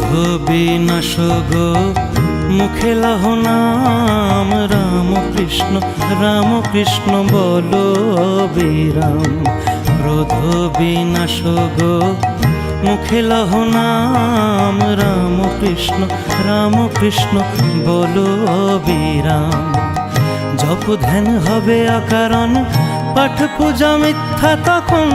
ধবি নাশ গো মুখে লাহ নাম। রাম কৃষ্ণ রাম কৃষ্ণ বল বিরাম। রোধ বিনাশ গো মুখে লাহ নাম। রাম কৃষ্ণ রাম কৃষ্ণ বল বিরাম। জপ ধ্যান হবে আকারণ, পাঠ পূজা মিথ্যা তখন।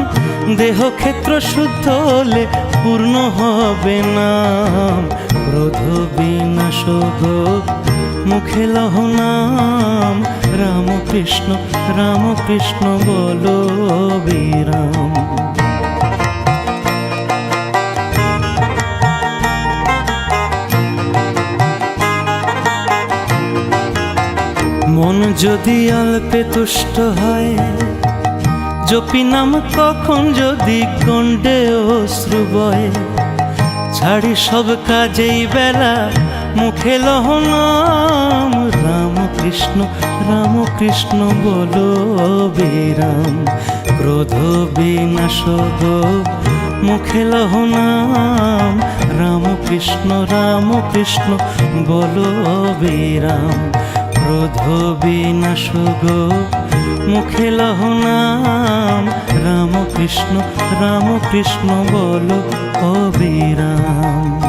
দেহ ক্ষেত্র শুদ্ধ হলে পূর্ণ হবে নাম ক্রোধ বিনাশ গো মুখে লহ নাম। রাম কৃষ্ণ রাম কৃষ্ণ বলো বিরাম। মন যদি অল্পে তুষ্ট হয় জপি নাম কখন যদি কণ্ডে অশ্রু বয়, ছাড়ি সব কাজেই বেলা, মুখে লহ নাম রাম কৃষ্ণ রাম কৃষ্ণ বলো বিরাম, ক্রোধ, বিনাশ মুখে লহ নাম রাম কৃষ্ণ রাম কৃষ্ণ বলো বিরাম, ক্রোধ, বিনাশ গো মুখে লহ নাম। রাম কৃষ্ণ রাম কৃষ্ণ বলো অবিরাম